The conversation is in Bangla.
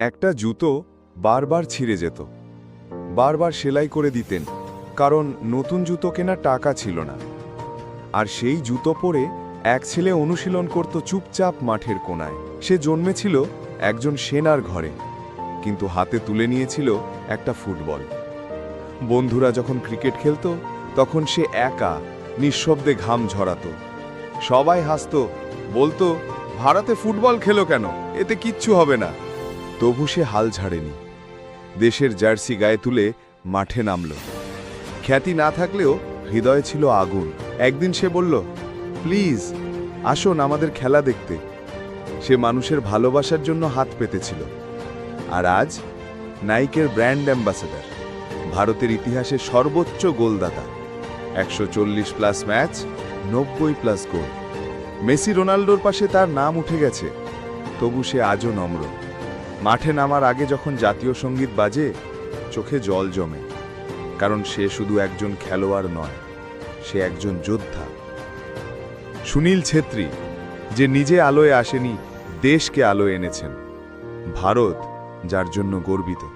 একটা জুতো বারবার ছিঁড়ে যেত। বারবার সেলাই করে দিতেন, কারণ নতুন জুতো কেনার টাকা ছিল না। আর সেই জুতো পরে এক ছেলে অনুশীলন করত চুপচাপ মাঠের কোনায়। সে জন্মেছিল একজন সেনার ঘরে, কিন্তু হাতে তুলে নিয়েছিল একটা ফুটবল। বন্ধুরা যখন ক্রিকেট খেলত, তখন সে একা, নিঃশব্দে ঘাম ঝরাত। সবাই হাসত, বলতো, ভারতে ফুটবল খেলো কেন? এতে কিচ্ছু হবে না। তবু সে হাল ছাড়েনি। দেশের জার্সি গায়ে তুলে মাঠে নামল। খ্যাতি না থাকলেও হৃদয়ে ছিল আগুন। একদিন সে বলল, প্লিজ, আসুন আমাদের খেলা দেখতে। সে মানুষের ভালোবাসার জন্য হাত পেতেছিল। আর আজ নাইকের ব্র্যান্ড অ্যাম্বাসেডর, ভারতের ইতিহাসে সর্বোচ্চ গোলদাতা। একশো চল্লিশ প্লাস ম্যাচ, নব্বই প্লাস গোল। মেসি রোনাল্ডোর পাশে তার নাম উঠে গেছে, তবু সে আজও নম্র। মাঠে নামার আগে যখন জাতীয় সংগীত বাজে, চোখে জল জমে। কারণ সে শুধু একজন খেলোয়াড় নয়, সে একজন যোদ্ধা। সুনীল ছেত্রী, যে নিজে আলোয় আসেনি, দেশকে আলোয় এনেছেন। ভারত, যার জন্য গর্বিত।